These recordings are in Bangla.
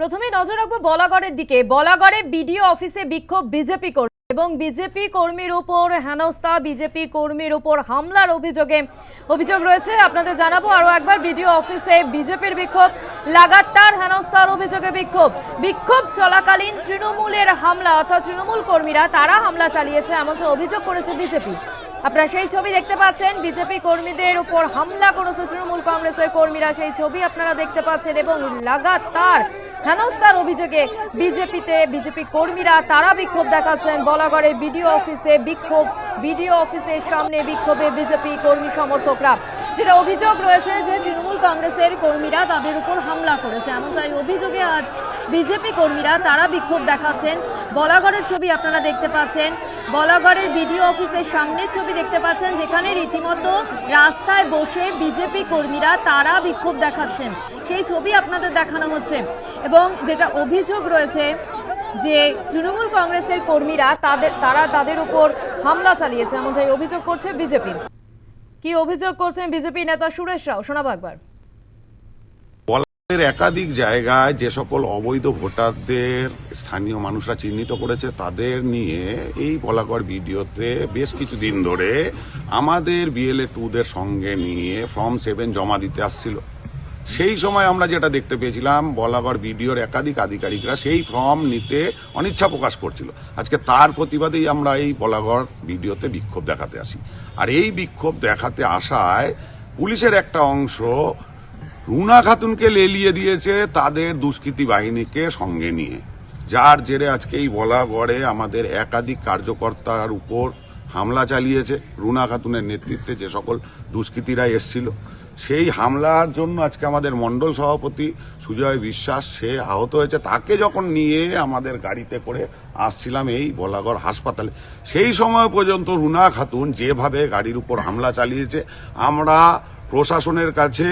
প্রথমে নজর রাখব বলাগড়ের দিকে। বলাগড়ে বিডিও অফিসে বিক্ষোভ বিজেপি কর্মী এবং বিজেপি কর্মীর উপর হেনস্থা, বিজেপি কর্মীর উপর হামলার অভিযোগে অভিযোগ রয়েছে। আপনাদের জানাব আরও একবার, বিডিও অফিসে বিজেপির বিক্ষোভ, লাগাতার হেনস্থার অভিযোগে বিক্ষোভ। বিক্ষোভ চলাকালীন তৃণমূলের হামলা, অর্থাৎ তৃণমূল কর্মীরা তারা হামলা চালিয়েছে এমনটা অভিযোগ করেছে বিজেপি। আপনারা সেই ছবি দেখতে পাচ্ছেন, বিজেপি কর্মীদের উপর হামলা করেছে তৃণমূল কংগ্রেসের কর্মীরা। সেই ছবি আপনারা দেখতে পাচ্ছেন এবং লাগাতার হেনস্থার অভিযোগে বিজেপিতে বিজেপি কর্মীরা তারা বিক্ষোভ দেখাচ্ছেন। বলাগড়ে বিডিও অফিসে বিক্ষোভ, বিডিও অফিসের সামনে বিক্ষোভে বিজেপি কর্মী সমর্থকরা। যেটা অভিযোগ রয়েছে যে তৃণমূল কংগ্রেসের কর্মীরা তাদের উপর হামলা করেছে। এমন এমনটাই অভিযোগে আজ বিজেপি কর্মীরা তারা বিক্ষোভ দেখাচ্ছেন। বলাগড়ের ছবি আপনারা দেখতে পাচ্ছেন। বলাগড়ের বিডিও অফিসের সামনের ছবি দেখতে পাচ্ছেন, যেখানে রীতিমতো রাস্তায় বসে বিজেপি কর্মীরা তারা বিক্ষোভ দেখাচ্ছেন। সেই ছবি আপনাদের দেখানো হচ্ছে। এবং যেটা অভিযোগ রয়েছে যে তৃণমূল কংগ্রেসের কর্মীরা তাদের, তারা তাদের উপর হামলা চালিয়েছে, এমনটাই অভিযোগ করছে বিজেপি। কি অভিযোগ করছেন বিজেপি নেতা সুরেশ রাও? শোনাবো একবার। একাধিক জায়গায় যে সকল অবৈধ ভোটারদের স্থানীয় মানুষরা চিহ্নিত করেছে, তাদের নিয়ে এই বলাগড় ভিডিওতে বেশ কিছুদিন ধরে আমাদের বিএলএ টুদের সঙ্গে নিয়ে ফর্ম সেভেন জমা দিতে আসছিল। সেই সময় আমরা যেটা দেখতে পেয়েছিলাম বলাগড় বিডিওর একাধিক আধিকারিকরা সেই ফর্ম নিতে অনিচ্ছা প্রকাশ করছিল। আজকে তার প্রতিবাদেই আমরা এই বলাগড় ভিডিওতে বিক্ষোভ দেখাতে আসি। আর এই বিক্ষোভ দেখাতে আসায় পুলিশের একটা অংশ রুনা খাতুনকে লেলিয়ে দিয়েছে তাদের দুষ্কৃতী বাহিনীকে সঙ্গে নিয়ে। যার জেরে আজকে এই বলাগড়ে আমাদের একাধিক কার্যকর্তার উপর হামলা চালিয়েছে, রুনা খাতুনের নেতৃত্বে যে সকল দুষ্কৃতীরা এসছিল। সেই হামলার জন্য আজকে আমাদের মণ্ডল সভাপতি সুজয় বিশ্বাস, সে আহত হয়েছে। তাকে যখন নিয়ে আমাদের গাড়িতে করে আসছিলাম এই বলাগড় হাসপাতালে, সেই সময় পর্যন্ত রুনা খাতুন যেভাবে গাড়ির উপর হামলা চালিয়েছে, আমরা প্রশাসনের কাছে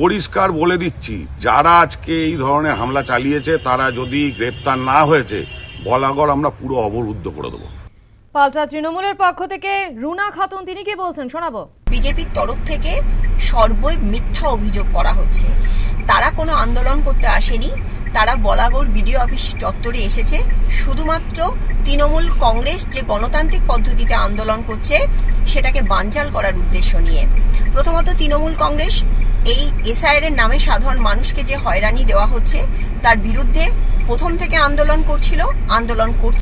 পরিষ্কার বলে দিচ্ছি, যারা আজকে এই ধরনের হামলা চালিয়েছে, তারা যদি গ্রেপ্তার না হয়েছে, বলাগড় আমরা পুরো অবরুদ্ধ করে দেবো। পাল্টা তৃণমূলের পক্ষ থেকে রুনা খাতুন, তিনি কি বলছেন? শোনাবো। বিজেপির তরফ থেকে সর্বই মিথ্যা অভিযোগ করা হচ্ছে। তারা কোনো আন্দোলন করতে আসেনি। তারা বলাগড় বিডিও অফিস চত্বরে এসেছে। শুধুমাত্র তৃণমূল কংগ্রেস যে গণতান্ত্রিক পদ্ধতিতে আন্দোলন করছে, সেটাকে বানচাল করার উদ্দেশ্য নিয়ে। প্রথমত তৃণমূল কংগ্রেস, এই এসআইআর এর নামে সাধারণ মানুষকে যে হয়রানি দেওয়া হচ্ছে, তার বিরুদ্ধে প্রথম থেকে আন্দোলন করছিল, আন্দোলন করছে